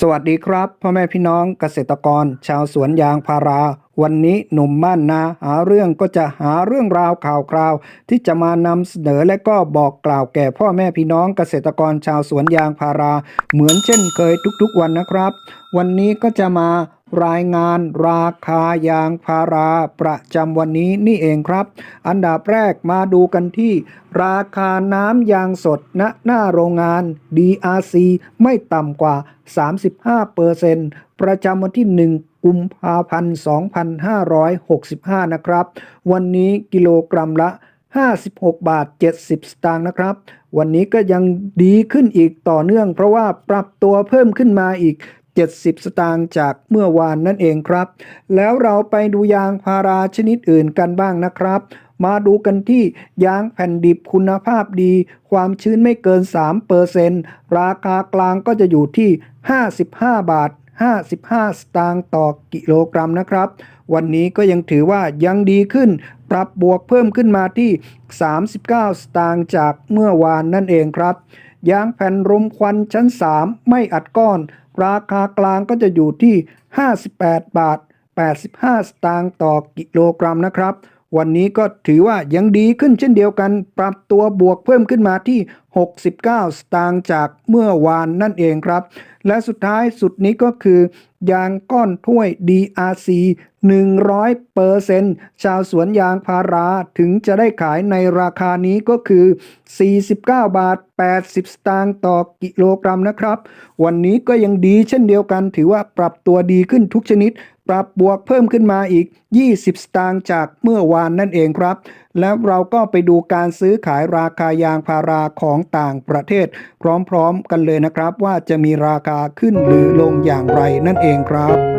สวัสดีครับ พ่อแม่พี่น้องเกษตรกร ชาวสวนยางพารา วันนี้หนุ่มบ้านนาหาเรื่องก็จะหาเรื่องราวข่าวคราว ที่จะมานำเสนอและก็บอกกล่าวแก่พ่อแม่พี่น้องเกษตรกรชาวสวนยางพารา เหมือนเช่นเคยทุกๆวันนะครับ วันนี้ก็จะมารายงานราคายางพาราประจำวันนี้นี่เองครับ อันดับแรกมาดูกันที่ ราคาน้ำยางสดณหน้าโรงงาน DRC ไม่ต่ำกว่า 35เปอร์เซ็นต์ ประจำวันที่ 1 กุมภาพันธ์ 2565 นะครับ วันนี้กิโลกรัมละ 56 บาท 70 สตางค์นะครับ วันนี้ก็ยังดีขึ้นอีกต่อเนื่อง เพราะว่าปรับตัวเพิ่มขึ้นมาอีก 70 สตางค์จากเมื่อวานนั่นเองครับ แล้วเราไปดูยางพาราชนิดอื่นกันบ้างนะครับมาดูกันที่ยางแผ่นดิบคุณภาพดี ความชื้นไม่เกิน3%เปอร์เซ็นต์ราคากลางก็จะอยู่ที่ 55 บาท 55 สตางค์ต่อกิโลกรัมนะครับ วันนี้ก็ยังถือว่ายังดีขึ้น ปรับบวกเพิ่มขึ้นมาที่ 39 สตางค์จากเมื่อวานนั่นเองครับยางแผ่นรมควันชั้น 3 ไม่อัดก้อน ราคากลางก็จะอยู่ที่ 58 บาท 85 สตางค์ต่อกิโลกรัมนะครับ วันนี้ก็ถือว่ายังดีขึ้นเช่นเดียวกัน ปรับตัวบวกเพิ่มขึ้นมาที่ 69 สตางค์จากเมื่อวานนั่นเองครับ และสุดท้ายสุดนี้ก็คือ ยางก้อนถ้วย DRC 100เปอร์เซนต์ชาวสวนยางพาราถึงจะได้ขายในราคานี้ก็คือ 49 บาท 80 สตางค์ต่อกิโลกรัมนะครับ วันนี้ก็ยังดีเช่นเดียวกัน ถือว่าปรับตัวดีขึ้นทุกชนิด ปรับบวกเพิ่มขึ้นมาอีก 20 สตางค์จากเมื่อวานนั่นเองครับ แล้วเราก็ไปดูการซื้อขายราคายางพาราของต่างประเทศ พร้อมๆกันเลยนะครับ ว่าจะมีราคาขึ้นหรือลงอย่างไรนั่นเองครับ